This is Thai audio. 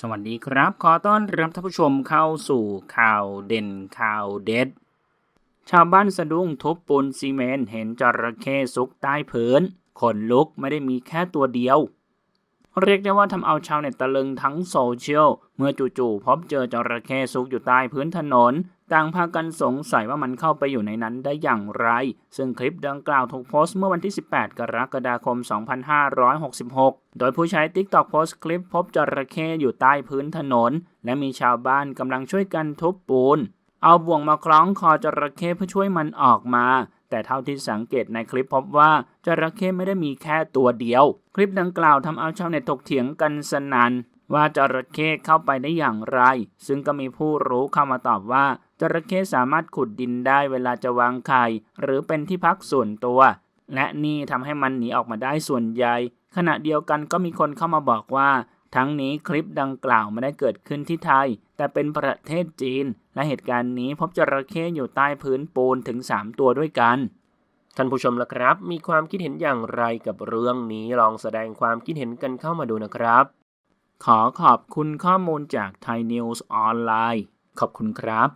สวัสดีครับ ขอต้อนรับท่านผู้ชมเข้าสู่ข่าวเด่นข่าวเด็ด ชาวบ้านสะดุ้งทุบปูนซีเมนต์เห็นจระเข้ซุกใต้พื้นขนลุกไม่ได้มีแค่ตัวเดียว เรียกได้ว่าทำเอาชาวเน็ตตะลึงทั้งโซเชียล เมื่อจู่ๆพบเจอจระเข้ซุกอยู่ใต้พื้นถนน ต่างพากันสงสัยว่ามันเข้าไปอยู่ในนั้นได้อย่างไร ซึ่งคลิปดังกล่าวถูกโพสต์เมื่อวันที่ 18 กรกฎาคม 2566 โดยผู้ใช้ TikTok โพสต์คลิปพบจระเข้อยู่ใต้พื้นถนน และมีชาวบ้านกำลังช่วยกันทุบปูน เอาบ่วงมาคล้องคอจระเข้เพื่อช่วยมันออกมา แต่เท่าที่สังเกตในคลิปพบว่าจระเข้ไม่ได้มีแค่ตัวเดียว คลิปดังกล่าวทำเอาชาวเน็ตถกเถียงกันสนันว่าจระเข้เข้าไปได้อย่างไร ซึ่งก็มีผู้รู้เข้ามาตอบว่าจระเข้สามารถขุดดินได้เวลาจะวางไข่หรือเป็นที่พักส่วนตัว และนี่ทำให้มันหนีออกมาได้ส่วนใหญ่ ขณะเดียวกันก็มีคนเข้ามาบอกว่า ทั้งนี้คลิปดังกล่าวไม่ได้เกิดขึ้นที่ไทย แต่เป็นประเทศจีน และเหตุการณ์นี้พบจระเข้อยู่ใต้พื้นปูนถึง 3 ตัวด้วยกัน ท่านผู้ชมละครับ มีความคิดเห็นอย่างไรกับเรื่องนี้ลองแสดงความคิดเห็นกันเข้ามาดูนะครับ ขอขอบคุณข้อมูลจากไทยนิวส์ออนไลน์ขอบคุณครับ